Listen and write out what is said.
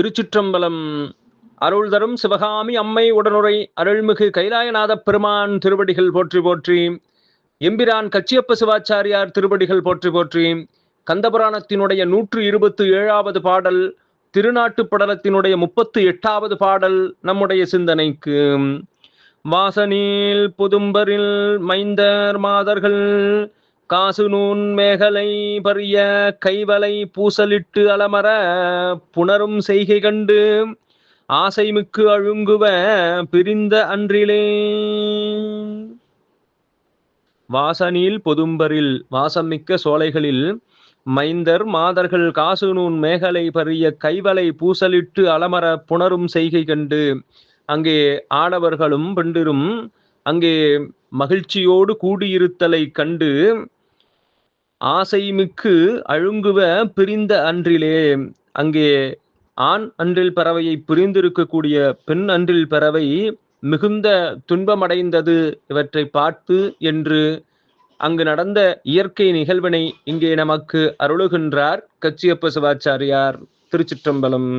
திருச்சிற்றம்பலம். அருள் தரும் சிவகாமி அம்மை உடனுரை அருள்மிகு கைலாயநாதப் பெருமான் திருவடிகள் போற்றி போற்றி. எம்பிரான் கச்சியப்ப சிவாச்சாரியார் திருவடிகள் போற்றி போற்றி. கந்தபுராணத்தினுடைய நூற்று இருபத்து ஏழாவது பாடல் திருநாட்டுப் படலத்தினுடைய முப்பத்து எட்டாவது பாடல் நம்முடைய சிந்தனைக்கு. வாசனில் புதும்பரில் மைந்தர் மாதர்கள் காசு நூன் மேகலை பரிய கைவலை பூசலிட்டு அலமர புணரும் செய்கை கண்டு ஆசைமிக்கு அழுங்குவ பிரிந்த அன்றிலே. வாசனில் பொதும்பரில் வாசமிக்க சோலைகளில் மைந்தர் மாதர்கள் காசு நூன் மேகலை பரிய கைவலை பூசலிட்டு அலமர புணரும் செய்கை கண்டு அங்கே ஆடவர்களும் பெண்டிரும் அங்கே மகிழ்ச்சியோடு கூடியிருத்தலை கண்டு ஆசைமிக்கு அழுங்குவ பிரிந்த அன்றிலே. அங்கே ஆண் அன்றில் பறவையை பிரிந்திருக்கக்கூடிய பெண் அன்றில் பறவை மிகுந்த துன்பமடைந்தது. இவற்றை பார்த்து என்று அங்கு நடந்த இயற்கை நிகழ்வினை இங்கே நமக்கு அருளுகின்றார் கச்சியப்ப சிவாச்சாரியார் திருச்சிற்றம்பலம்.